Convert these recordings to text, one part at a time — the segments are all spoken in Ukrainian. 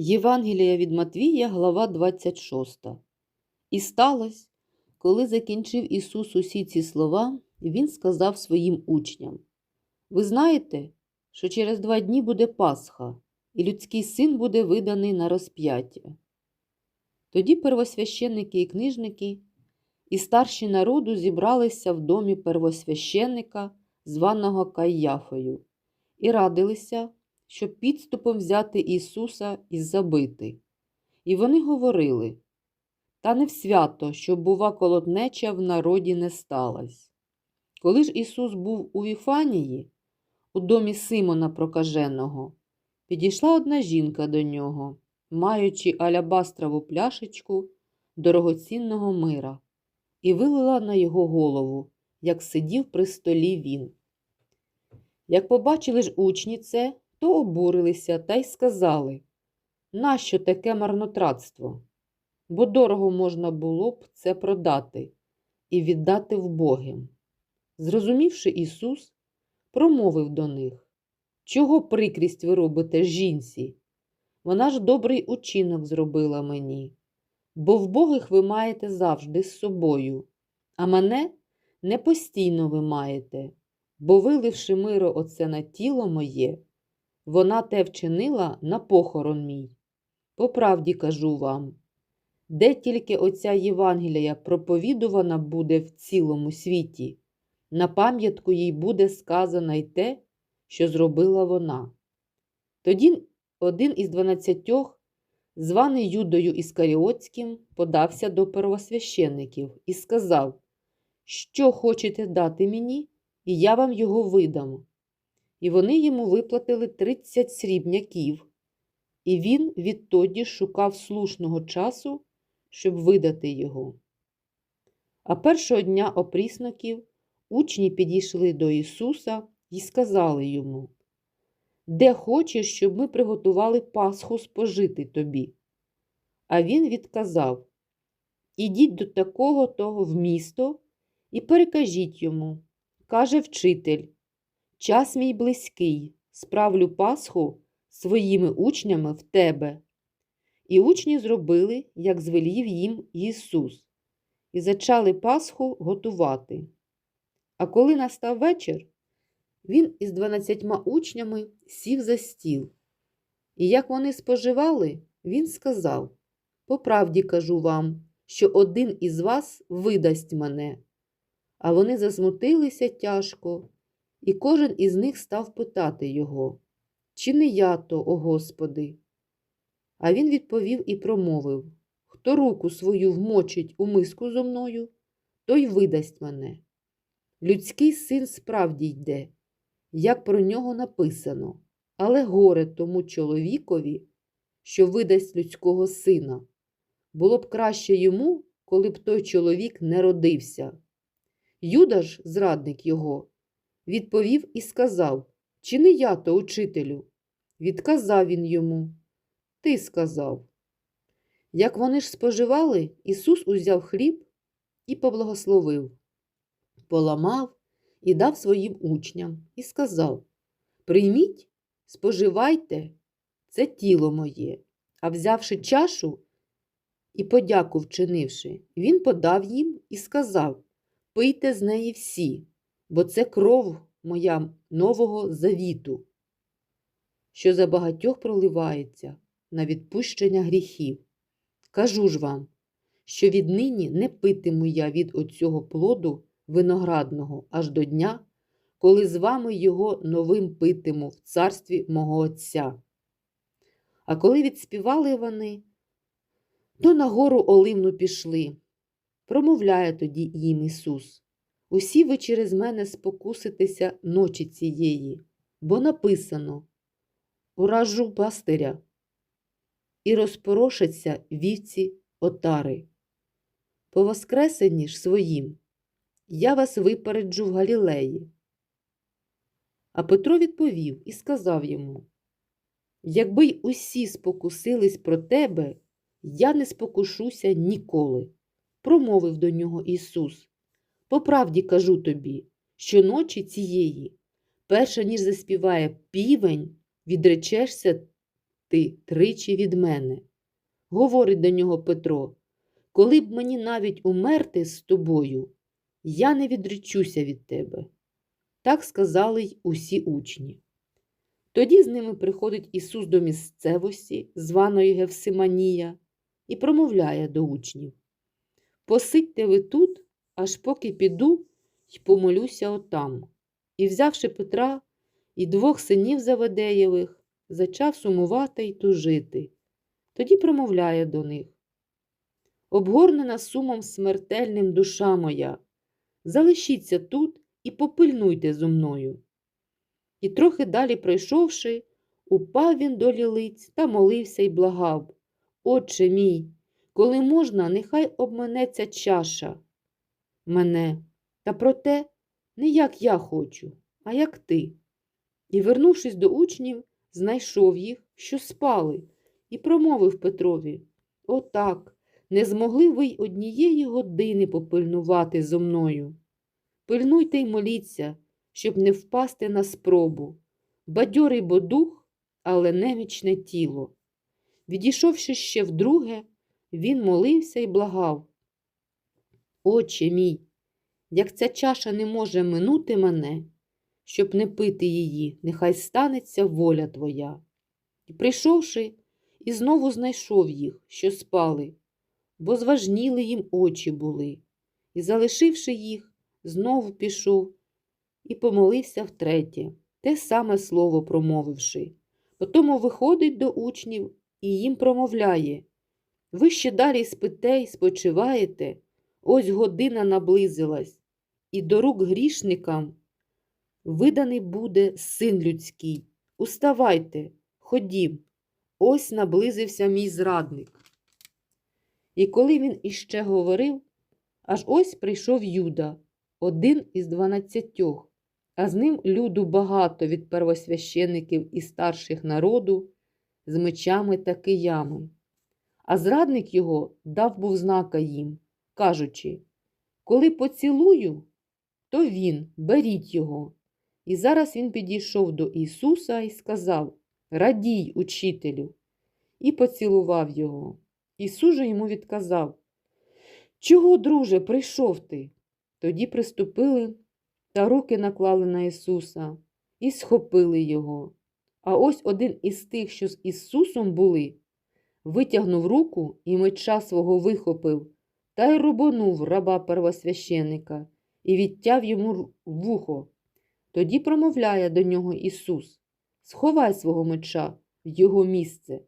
Євангелія від Матвія, глава 26. І сталося, коли закінчив Ісус усі ці слова, Він сказав своїм учням: Ви знаєте, що через два дні буде Пасха, і людський син буде виданий на розп'яття. Тоді первосвященники і книжники і старші народу зібралися в домі первосвященника, званого Кайяфою, і радилися, щоб підступом взяти Ісуса і забити. І вони говорили та не в свято, щоб, бува, колотнеча в народі не сталась. Коли ж Ісус був у Віфанії, у домі Симона Прокаженого, підійшла одна жінка до нього, маючи алябастрову пляшечку дорогоцінного мира, і вилила на його голову, як сидів при столі він. Як побачили ж учні це, то обурилися та й сказали, нащо таке марнотратство? Бо дорого можна було б це продати і віддати вбогим. Зрозумівши Ісус, промовив до них, чого прикрість ви робите жінці? Вона ж добрий учинок зробила мені, бо вбогих ви маєте завжди з собою, а мене не постійно ви маєте, бо виливши миро оце на тіло моє, вона те вчинила на похорон мій. По правді кажу вам, де тільки оця Євангелія проповідувана буде в цілому світі, на пам'ятку їй буде сказано й те, що зробила вона. Тоді один із дванадцятьох, званий Юдою Іскаріотським, подався до первосвящеників і сказав, що хочете дати мені, і я вам його видам. І вони йому виплатили тридцять срібняків, і він відтоді шукав слушного часу, щоб видати його. А першого дня опрісноків учні підійшли до Ісуса і сказали йому, де хочеш, щоб ми приготували Пасху спожити тобі. А він відказав Ідіть до такого того в місто і перекажіть йому, каже вчитель. Час мій близький, справлю Пасху своїми учнями в тебе. І учні зробили, як звелів їм Ісус, і зачали Пасху готувати. А коли настав вечір, він із дванадцятьма учнями сів за стіл. І як вони споживали, він сказав: По правді кажу вам, що один із вас видасть мене. А вони засмутилися тяжко, і кожен із них став питати його, чи не я то, о Господи? А він відповів і промовив Хто руку свою вмочить у миску зо мною, той видасть мене. Людський син справді йде, як про нього написано, але горе тому чоловікові, що видасть людського сина. Було б краще йому, коли б той чоловік не родився. Юда ж, зрадник його, відповів і сказав Чи не я то, учителю? Відказав він йому. Ти сказав. Як вони ж споживали, Ісус узяв хліб і поблагословив, поламав і дав своїм учням і сказав: Прийміть, споживайте, це тіло моє. А взявши чашу і подяку вчинивши, він подав їм і сказав: Пийте з неї всі, бо це кров моя нового завіту, що за багатьох проливається на відпущення гріхів. Кажу ж вам, що віднині не питиму я від оцього плоду виноградного аж до дня, коли з вами його новим питиму в царстві мого Отця. А коли відспівали вони, то на гору Оливну пішли. Промовляє тоді їм Ісус. Усі ви через мене спокуситеся ночі цієї, бо написано уражу пастиря і розпорошаться вівці отари. По воскресенні ж своїм я вас випереджу в Галілеї. А Петро відповів і сказав йому Якби й усі спокусились про тебе, я не спокушуся ніколи. Промовив до нього Ісус. По правді кажу тобі, що ночі цієї, перша ніж заспіває півень, відречешся ти тричі від мене. Говорить до нього Петро, коли б мені навіть умерти з тобою, я не відречуся від тебе. Так сказали й усі учні. Тоді з ними приходить Ісус до місцевості, званої Гевсиманія, і промовляє до учнів. Посидьте ви тут, аж поки піду й помолюся отам. І, взявши Петра і двох синів Заведеєвих, зачав сумувати й тужити. Тоді промовляє до них. Обгорнена сумом смертельним душа моя, залишіться тут і попильнуйте зо мною. І трохи далі пройшовши, упав він до лілиць та молився й благав. Отче мій, коли можна, нехай обманеться чаша мене, та проте не як я хочу, а як ти. І, вернувшись до учнів, знайшов їх, що спали, і промовив Петрові Отак, не змогли ви й однієї години попильнувати зо мною. Пильнуйте й моліться, щоб не впасти на спробу. Бадьорий бо дух, але немічне тіло. Відійшовши ще вдруге, він молився й благав. Отче мій, як ця чаша не може минути мене, щоб не пити її, нехай станеться воля твоя. І прийшовши, і знову знайшов їх, що спали, бо зважніли їм очі були, і, залишивши їх, знову пішов і помолився втретє, те саме слово промовивши. Потому виходить до учнів і їм промовляє Ви ще далі спите й спочиваєте, ось година наблизилась, і до рук грішникам виданий буде син людський. Уставайте, ходім, ось наблизився мій зрадник. І коли він іще говорив, аж ось прийшов Юда, один із дванадцятьох, а з ним люду багато від первосвящеників і старших народу з мечами та киями. А зрадник його дав був знака їм, кажучи Коли поцілую, то він, беріть його. І зараз він підійшов до Ісуса і сказав Радій, учителю, і поцілував його. Ісус же йому відказав Чого, друже, прийшов ти? Тоді приступили та руки наклали на Ісуса і схопили його. А ось один із тих, що з Ісусом були, витягнув руку і меча свого вихопив та й рубанув раба первосвященика і відтяв йому вухо. Тоді промовляє до нього Ісус Сховай свого меча в його місце,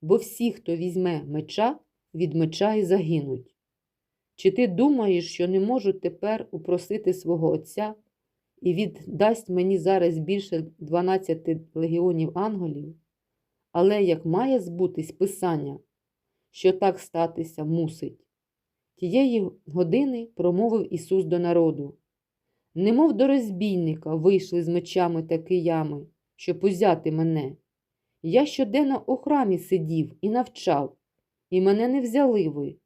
бо всі, хто візьме меча, від меча і загинуть. Чи ти думаєш, що не можу тепер упросити свого Отця і віддасть мені зараз більше 12 легіонів ангелів? Але як має збутись Писання, що так статися мусить? Тієї години промовив Ісус до народу. Немов до розбійника вийшли з мечами та киями, щоб узяти мене. Я щоденно у храмі сидів і навчав, і мене не взяли ви.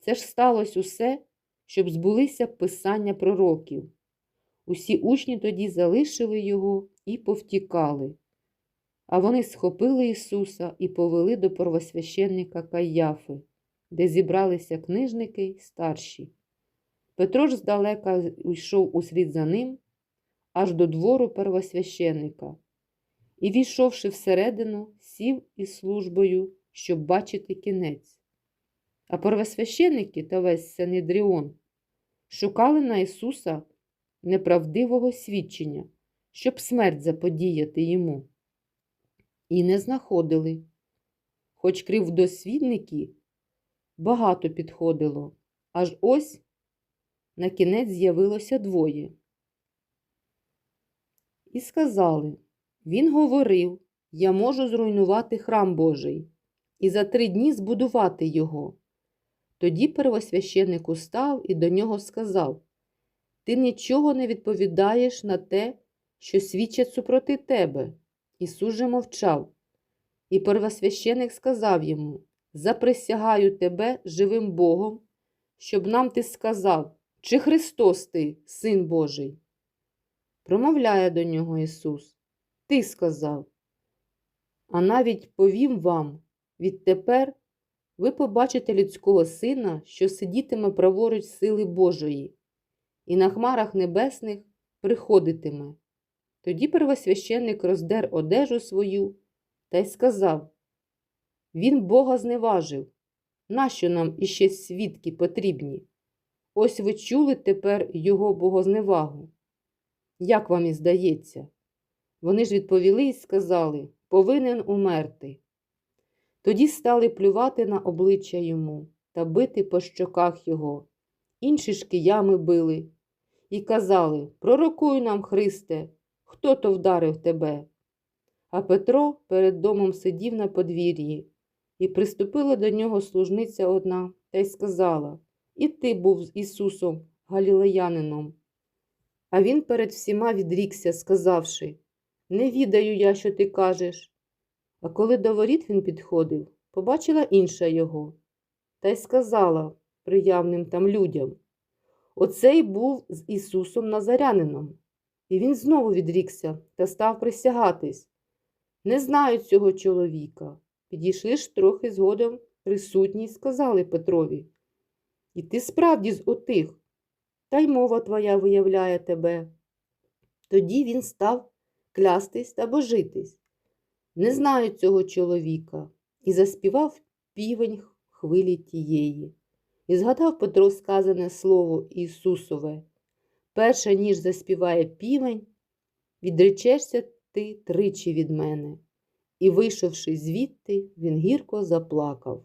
Це ж сталося усе, щоб збулися писання пророків. Усі учні тоді залишили його і повтікали. А вони схопили Ісуса і повели до первосвященника Каяфи, де зібралися книжники й старші. Петро ж здалека йшов услід за ним аж до двору первосвященника і, війшовши всередину, сів із службою, щоб бачити кінець. А первосвященники та весь Сенедріон шукали на Ісуса неправдивого свідчення, щоб смерть заподіяти йому. І не знаходили, хоч кривдосвідники багато підходило, аж ось на кінець з'явилося двоє. І сказали Він говорив, я можу зруйнувати храм Божий і за три дні збудувати його. Тоді первосвященник устав і до нього сказав Ти нічого не відповідаєш на те, що свідчать супроти тебе. Ісус же мовчав. І первосвященик сказав йому Заприсягаю тебе живим Богом, щоб нам ти сказав, чи Христос ти, Син Божий. Промовляє до нього Ісус. Ти сказав. А навіть повім вам, відтепер ви побачите людського сина, що сидітиме праворуч сили Божої, і на хмарах небесних приходитиме. Тоді первосвященник роздер одежу свою та й сказав: Він Бога зневажив. Нащо нам іще свідки потрібні? Ось ви чули тепер його богозневагу. Як вам і здається? Вони ж відповіли і сказали повинен умерти. Тоді стали плювати на обличчя йому та бити по щоках його. Інші ж киями били і казали Пророкуй нам, Христе, хто то вдарив тебе? А Петро перед домом сидів на подвір'ї, і приступила до нього служниця одна та й сказала І ти був з Ісусом Галілеянином. А він перед всіма відрікся, сказавши Не відаю я, що ти кажеш. А коли до воріт він підходив, побачила інша його, та й сказала приявним там людям Оцей був з Ісусом Назарянином. І він знову відрікся та став присягатись. Не знаю цього чоловіка. Підійшли ж трохи згодом присутні сказали Петрові. І ти справді з отих, та й мова твоя виявляє тебе. Тоді він став клястись та божитись. Не знаю цього чоловіка, і заспівав півень хвилі тієї. І згадав Петро сказане слово Ісусове. Перше, ніж заспіває півень, відречешся ти тричі від мене. І, вийшовши звідти, він гірко заплакав.